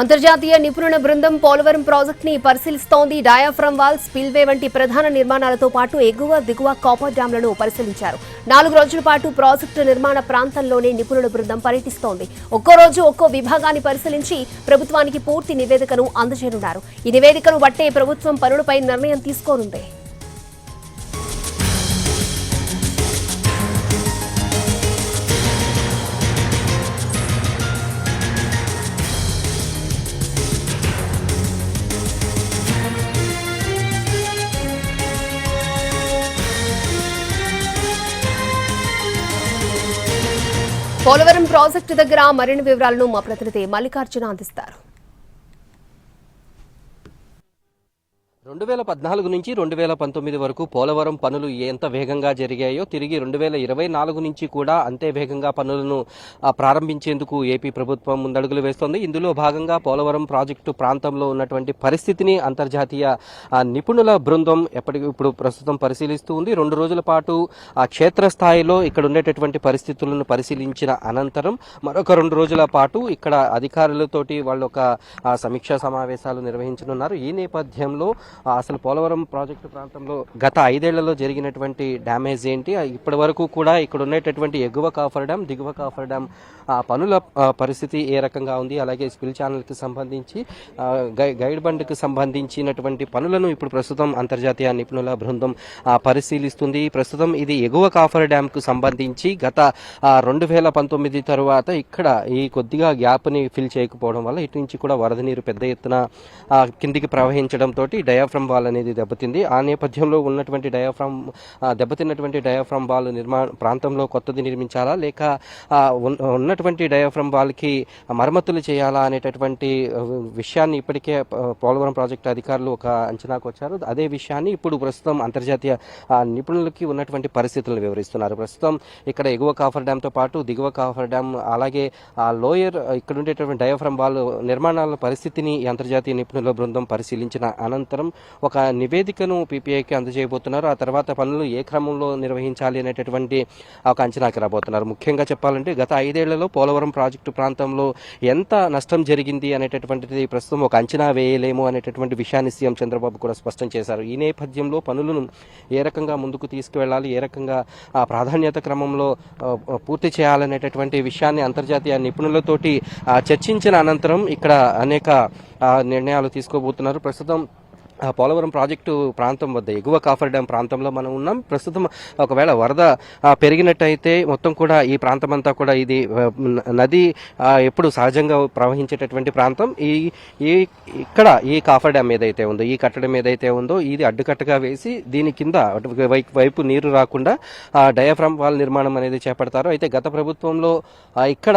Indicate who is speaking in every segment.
Speaker 1: అంతర్జాతీయ నిపుణుల బృందం పోలవరం ప్రాజెక్ట్ని పరిశీలిస్తోంది. డయాఫ్రమ్ వాల్ స్పిల్వే వంటి ప్రధాన నిర్మాణాలతో పాటు ఎగువ దిగువ కాపర్ డ్యాంలను పరిశీలించారు. నాలుగు రోజుల పాటు ప్రాజెక్టు నిర్మాణ ప్రాంతంలోనే నిపుణుల బృందం పర్యటిస్తోంది. ఒక్కో రోజు ఒక్కో విభాగాన్ని పరిశీలించి ప్రభుత్వానికి పూర్తి నివేదికను అందజేయనున్నారు. ఈ నివేదికను బట్టే ప్రభుత్వం పనులపై నిర్ణయం తీసుకోనుంది. పోలవరం ప్రాజెక్టు దగ్గర మరిన్ని వివరాలను మా ప్రతినిధి మల్లికార్జున అందిస్తారు.
Speaker 2: రెండు వేల పద్నాలుగు నుంచి రెండు వేల పంతొమ్మిది వరకు పోలవరం పనులు ఎంత వేగంగా జరిగాయో తిరిగి రెండు వేల ఇరవై నాలుగు నుంచి కూడా అంతే వేగంగా పనులను ప్రారంభించేందుకు ఏపీ ప్రభుత్వం ముందడుగులు వేస్తోంది. ఇందులో భాగంగా పోలవరం ప్రాజెక్టు ప్రాంతంలో ఉన్నటువంటి పరిస్థితిని అంతర్జాతీయ నిపుణుల బృందం ఎప్పటికి ఇప్పుడు ప్రస్తుతం పరిశీలిస్తూ ఉంది. రెండు రోజుల పాటు ఆ క్షేత్రస్థాయిలో ఇక్కడ ఉండేటటువంటి పరిస్థితులను పరిశీలించిన అనంతరం మరొక రెండు రోజుల పాటు ఇక్కడ అధికారులతోటి వాళ్ళు ఒక సమీక్షా సమావేశాలు నిర్వహించనున్నారు. ఈ నేపథ్యంలో అసలు పోలవరం ప్రాజెక్టు ప్రాంతంలో గత ఐదేళ్ళలో జరిగినటువంటి డ్యామేజ్ ఏంటి? ఇప్పటి వరకు కూడా ఇక్కడ ఉండేటటువంటి ఎగువ కాఫర్ డ్యామ్ దిగువ కాఫర్ డ్యామ్ ఆ, పనుల పరిస్థితి ఏ రకంగా ఉంది? అలాగే స్పిల్ ఛానల్కి సంబంధించి గైడ్ బండ్కి సంబంధించినటువంటి పనులను ఇప్పుడు ప్రస్తుతం అంతర్జాతీయ నిపుణుల బృందం పరిశీలిస్తుంది. ప్రస్తుతం ఇది ఎగువ కాఫర్ డ్యామ్కు సంబంధించి గత రెండు వేల పంతొమ్మిది తరువాత ఇక్కడ ఈ కొద్దిగా గ్యాప్ని ఫిల్ చేయకపోవడం వల్ల ఇటు నుంచి కూడా వరద నీరు పెద్ద ఎత్తున కిందికి ప్రవహించడంతో డయాఫ్రమ్ వాల్ అనేది దెబ్బతింది. ఆ నేపథ్యంలో ఉన్నటువంటి డయాఫ్రమ్ దెబ్బతిన్నటువంటి డయాఫ్రమ్ వాల్ నిర్మాణ ప్రాంతంలో కొత్తది నిర్మించాలా? లేక ఉన్నటువంటి డయాఫ్రమ్ వాల్కి మరమ్మతులు చేయాలా అనేటటువంటి విషయాన్ని ఇప్పటికే పోలవరం ప్రాజెక్టు అధికారులు ఒక అంచనాకు వచ్చారు. అదే విషయాన్ని ఇప్పుడు ప్రస్తుతం అంతర్జాతీయ నిపుణులకి ఉన్నటువంటి పరిస్థితులను వివరిస్తున్నారు. ప్రస్తుతం ఇక్కడ ఎగువ కాఫర్ డ్యామ్తో పాటు దిగువ కాఫర్ డ్యామ్ అలాగే ఆ లోయర్ ఇక్కడ ఉండేటటువంటి డయాఫ్రమ్ వాల్ నిర్మాణాల పరిస్థితిని అంతర్జాతీయ నిపుణుల బృందం పరిశీలించిన అనంతరం ఒక నివేదికను పీపీఐకి అందజేయబోతున్నారు. ఆ తర్వాత పనులు ఏ క్రమంలో నిర్వహించాలి అనేటటువంటి ఒక అంచనాకి రాబోతున్నారు. ముఖ్యంగా చెప్పాలంటే గత ఐదేళ్ళలో పోలవరం ప్రాజెక్టు ప్రాంతంలో ఎంత నష్టం జరిగింది అనేటటువంటిది ప్రస్తుతం ఒక అంచనా వేయలేము అనేటటువంటి విషయాన్ని సీఎం చంద్రబాబు కూడా స్పష్టం చేశారు. ఈ నేపథ్యంలో పనులను ఏ రకంగా ముందుకు తీసుకువెళ్ళాలి ఏ రకంగా ఆ, ప్రాధాన్యత క్రమంలో పూర్తి చేయాలనేటటువంటి విషయాన్ని అంతర్జాతీయ నిపుణులతోటి చర్చించిన అనంతరం ఇక్కడ అనేక నిర్ణయాలు తీసుకోబోతున్నారు. ప్రస్తుతం పోలవరం ప్రాజెక్టు ప్రాంతం వద్ద ఎగువ కాఫర్ డ్యామ్ ప్రాంతంలో మనం ఉన్నాం. ప్రస్తుతం ఒకవేళ వరద పెరిగినట్టయితే మొత్తం కూడా ఈ ప్రాంతం అంతా కూడా ఇది నది ఎప్పుడు సహజంగా ప్రవహించేటటువంటి ప్రాంతం. ఈ ఈ ఇక్కడ ఈ కాఫర్ డ్యామ్ ఏదైతే ఉందో ఈ కట్టడం ఏదైతే ఉందో ఇది అడ్డుకట్టగా వేసి దీని కింద వైపు నీరు రాకుండా డయాఫ్రామ్ వాల్ నిర్మాణం అనేది చేపడతారు. అయితే గత ప్రభుత్వంలో ఇక్కడ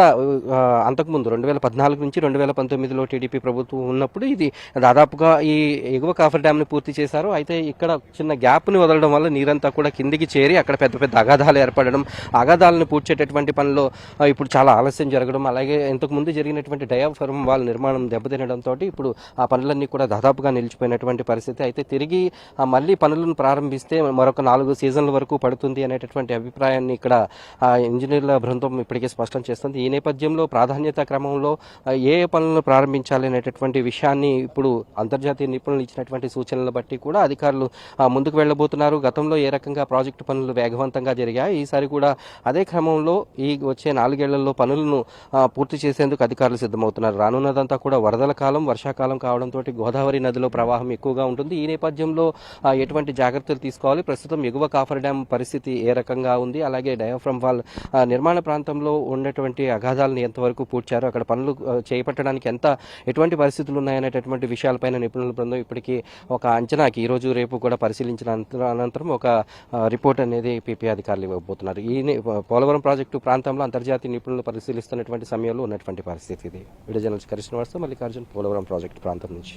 Speaker 2: అంతకుముందు రెండు వేల పద్నాలుగు నుంచి రెండు వేల పంతొమ్మిదిలో టీడీపీ ప్రభుత్వం ఉన్నప్పుడు ఇది దాదాపుగా ఈ ఎగువ కాఫర్ డ్యామ్ని పూర్తి చేశారు. అయితే ఇక్కడ చిన్న గ్యాప్ని వదలడం వల్ల నీరంతా కూడా కిందికి చేరి అక్కడ పెద్ద పెద్ద అగాధాలు ఏర్పడడం అగాధాలను పూడ్చేటటువంటి పనిలో ఇప్పుడు చాలా ఆలస్యం జరగడం అలాగే ఇంతకుముందు జరిగినటువంటి డయాఫర్మ్ వాల్ నిర్మాణం దెబ్బతినడంతో ఇప్పుడు ఆ పనులన్నీ కూడా దాదాపుగా నిలిచిపోయినటువంటి పరిస్థితి. అయితే తిరిగి మళ్ళీ పనులను ప్రారంభిస్తే మరొక నాలుగు సీజన్ల వరకు పడుతుంది అనేటటువంటి అభిప్రాయాన్ని ఇక్కడ ఇంజనీర్ల బృందం ఇప్పటికే స్పష్టం చేస్తుంది. ఈ నేపథ్యంలో ప్రాధాన్యత క్రమంలో ఏ పనులను ప్రారంభించాలి అనేటటువంటి విషయాన్ని ఇప్పుడు అంతర్జాతీయ నిపుణులు ఇచ్చినటువంటి సూచనలు బట్టి కూడా అధికారులు ముందుకు వెళ్ళబోతున్నారు. గతంలో ఏ రకంగా ప్రాజెక్టు పనులు వేగవంతంగా జరిగాయి? ఈసారి కూడా అదే క్రమంలో ఈ వచ్చే నాలుగేళ్ళలో పనులను పూర్తి చేసేందుకు అధికారులు సిద్ధమవుతున్నారు. రానున్నదంతా కూడా వరదల కాలం వర్షాకాలం కావడంతో గోదావరి నదిలో ప్రవాహం ఎక్కువగా ఉంటుంది. ఈ నేపథ్యంలో ఎటువంటి జాగ్రత్తలు తీసుకోవాలి? ప్రస్తుతం ఎగువ కాఫర్ డ్యామ్ పరిస్థితి ఏ రకంగా ఉంది? అలాగే డయాఫ్రమ్ వాల్ నిర్మాణ ప్రాంతంలో ఉన్నటువంటి అగాధాలను ఎంతవరకు పూడ్చారు? అక్కడ పనులు చేపట్టడానికి ఎంత ఎటువంటి పరిస్థితులు ఉన్నాయనేటటువంటి విషయాలపైన నిపుణుల బృందం ఇప్పటికీ ఒక అంచనాకి ఈరోజు రేపు కూడా పరిశీలించిన అనంతరం ఒక రిపోర్ట్ అనేది పీపీ అధికారులు ఇవ్వబోతున్నారు. ఈ పోలవరం ప్రాజెక్టు ప్రాంతంలో అంతర్జాతీయ నిపుణులు పరిశీలిస్తున్నటువంటి సమయంలో ఉన్నటువంటి పరిస్థితి ఇది. విడుదల కృష్ణవార్త మల్లికార్జున్ పోలవరం ప్రాజెక్టు ప్రాంతం నుంచి.